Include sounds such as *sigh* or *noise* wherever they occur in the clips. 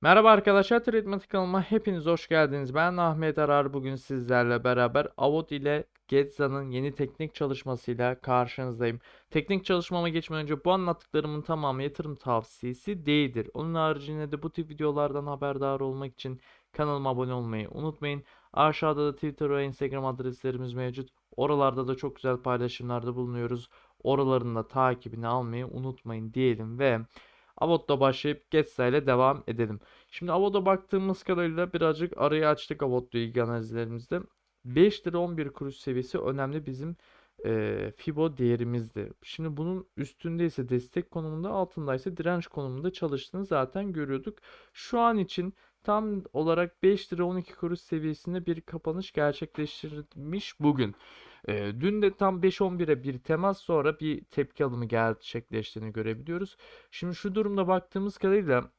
Merhaba arkadaşlar, Treatment kanalıma hepiniz hoş geldiniz. Ben Ahmet Arar. Bugün sizlerle beraber Avot ile Getza'nın yeni teknik çalışmasıyla karşınızdayım. Teknik çalışmama geçmeden önce bu anlattıklarımın tamamı yatırım tavsiyesi değildir. Onun haricinde de bu tip videolardan haberdar olmak için kanalıma abone olmayı unutmayın. Aşağıda da Twitter ve Instagram adreslerimiz mevcut. Oralarda da çok güzel paylaşımlarda bulunuyoruz. Oraların da takibini almayı unutmayın diyelim ve Avot'la başlayıp Getsa ile devam edelim. Şimdi Avot'a baktığımız kadarıyla birazcık arayı açtık Avot'la ilgili analizlerimizde. 5 lira 11 kuruş seviyesi önemli bizim e, Fibo değerimizdi. Şimdi bunun üstünde ise destek konumunda altında ise direnç konumunda çalıştığını zaten görüyorduk. Şu an için tam olarak 5 lira 12 kuruş seviyesinde bir kapanış gerçekleştirmiş bugün. E, dün de tam 5-11'e bir temas sonra bir tepki alımı gerçekleştiğini görebiliyoruz. Şimdi şu durumda baktığımız kadarıyla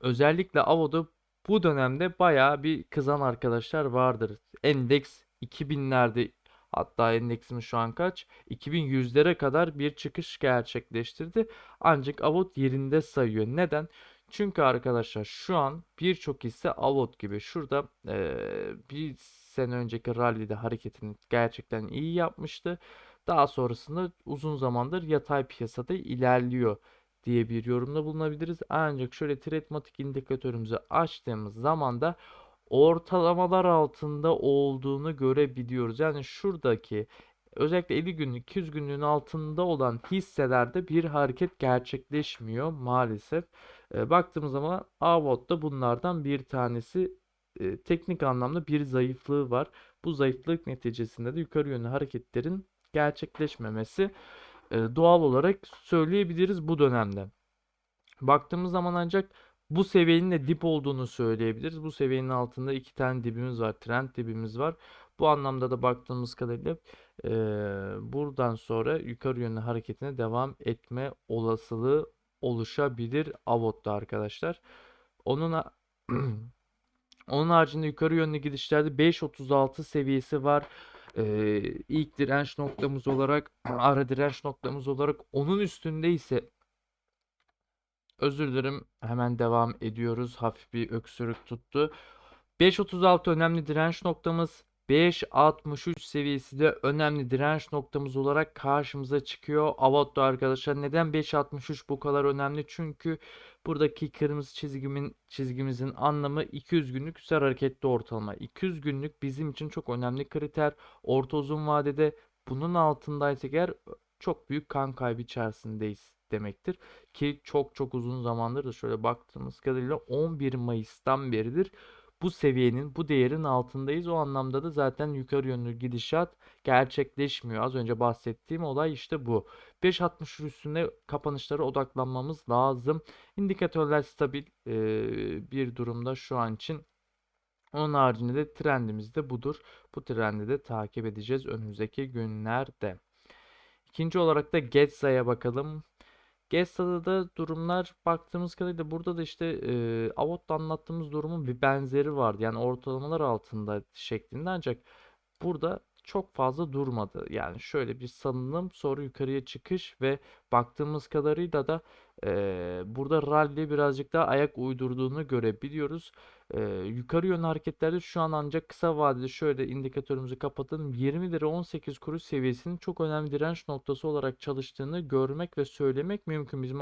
özellikle Avo'da bu dönemde bayağı bir kızan arkadaşlar vardır. Endeks 2000'lerde hatta endeksimiz şu an kaç? 2100'lere kadar bir çıkış gerçekleştirdi. Ancak Avot yerinde sayıyor. Neden? Çünkü arkadaşlar şu an birçok hisse Avot gibi şurada eee, bir sene önceki rally'de hareketini gerçekten iyi yapmıştı. Daha sonrasında uzun zamandır yatay piyasada ilerliyor diye bir yorumda bulunabiliriz. Ancak şöyle Tretmatik indikatörümüzü açtığımız zaman da ortalamalar altında olduğunu görebiliyoruz. Yani şuradaki özellikle 50 günlük 200 günlüğün altında olan hisselerde bir hareket gerçekleşmiyor maalesef. E, baktığımız zaman Avot da bunlardan bir tanesi e, teknik anlamda bir zayıflığı var. Bu zayıflık neticesinde de yukarı yönlü hareketlerin gerçekleşmemesi e, doğal olarak söyleyebiliriz bu dönemde. Baktığımız zaman ancak bu seviyenin de dip olduğunu söyleyebiliriz. Bu seviyenin altında iki tane dibimiz var. Trend dibimiz var. Bu anlamda da baktığımız kadarıyla e, buradan sonra yukarı yönlü hareketine devam etme olasılığı oluşabilir Avot'ta arkadaşlar. Onun *clears throat* *clears throat* onun haricinde yukarı yönlü gidişlerde 5.36 seviyesi var. Ee, ilk direnç noktamız olarak *clears throat* ara direnç noktamız olarak onun üstünde ise özür dilerim hemen devam ediyoruz. Hafif bir öksürük tuttu. 5.36 önemli direnç noktamız. 5.63 seviyesi de önemli direnç noktamız olarak karşımıza çıkıyor. Avotto arkadaşlar neden 5.63 bu kadar önemli? Çünkü buradaki kırmızı çizgimin çizgimizin anlamı 200 günlük üstel hareketli ortalama. 200 günlük bizim için çok önemli kriter. Orta uzun vadede bunun altındaysak eğer çok büyük kan kaybı içerisindeyiz demektir. Ki çok çok uzun zamandır da şöyle baktığımız kadarıyla 11 Mayıs'tan beridir bu seviyenin, bu değerin altındayız. O anlamda da zaten yukarı yönlü gidişat gerçekleşmiyor. Az önce bahsettiğim olay işte bu. 5.60 üstünde kapanışlara odaklanmamız lazım. İndikatörler stabil e, bir durumda şu an için. Onun haricinde de trendimiz de budur. Bu trendi de takip edeceğiz önümüzdeki günlerde. İkinci olarak da Getsa'ya bakalım. Getsa'da da durumlar baktığımız kadarıyla burada da işte e, Avot'ta anlattığımız durumun bir benzeri vardı. Yani ortalamalar altında şeklinde ancak burada çok fazla durmadı. Yani şöyle bir salınım sonra yukarıya çıkış ve baktığımız kadarıyla da burada rally birazcık daha ayak uydurduğunu görebiliyoruz. Yukarı yönlü hareketlerde şu an ancak kısa vadede şöyle indikatörümüzü kapatalım. 20 lira 18 kuruş seviyesinin çok önemli direnç noktası olarak çalıştığını görmek ve söylemek mümkün. Bizim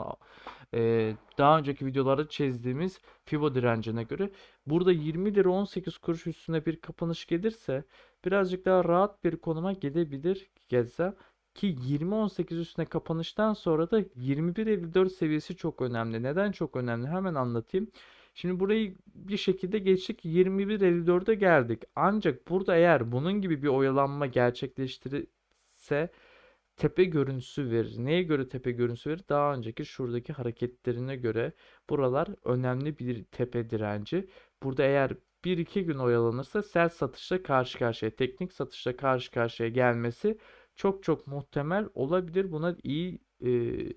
daha önceki videolarda çizdiğimiz Fibo direncine göre. Burada 20 lira 18 kuruş üstüne bir kapanış gelirse birazcık daha rahat bir konuma gelebilir Getza. Ki 20.18 üstüne kapanıştan sonra da 21.54 seviyesi çok önemli. Neden çok önemli? Hemen anlatayım. Şimdi burayı bir şekilde geçtik 21.54'e geldik. Ancak burada eğer bunun gibi bir oyalanma gerçekleştirirse tepe görüntüsü verir. Neye göre tepe görüntüsü verir? Daha önceki şuradaki hareketlerine göre buralar önemli bir tepe direnci. Burada eğer 1-2 gün oyalanırsa sert satışla karşı karşıya, teknik satışla karşı karşıya gelmesi çok çok muhtemel olabilir. Buna iyi e,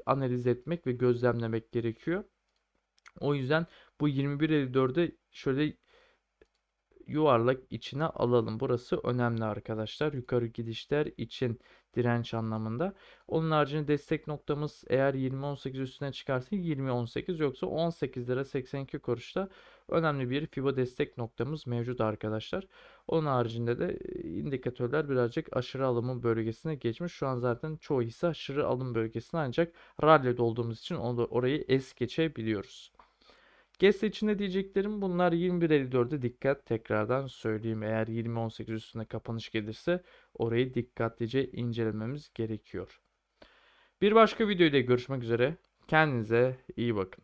analiz etmek ve gözlemlemek gerekiyor. O yüzden bu 21.54'e şöyle yuvarlak içine alalım. Burası önemli arkadaşlar. Yukarı gidişler için direnç anlamında. Onun haricinde destek noktamız eğer 20.18 üstüne çıkarsa 20.18 yoksa 18 lira 82 kuruşta önemli bir FIBO destek noktamız mevcut arkadaşlar. Onun haricinde de e, indikatörler birazcık aşırı alımın bölgesine geçmiş. Şu an zaten çoğu hisse aşırı alım bölgesine ancak rally'de olduğumuz için onu orayı es geçebiliyoruz. GES için de diyeceklerim bunlar 21.54'e dikkat tekrardan söyleyeyim. Eğer 20.18 üstüne kapanış gelirse orayı dikkatlice incelememiz gerekiyor. Bir başka videoda görüşmek üzere. Kendinize iyi bakın.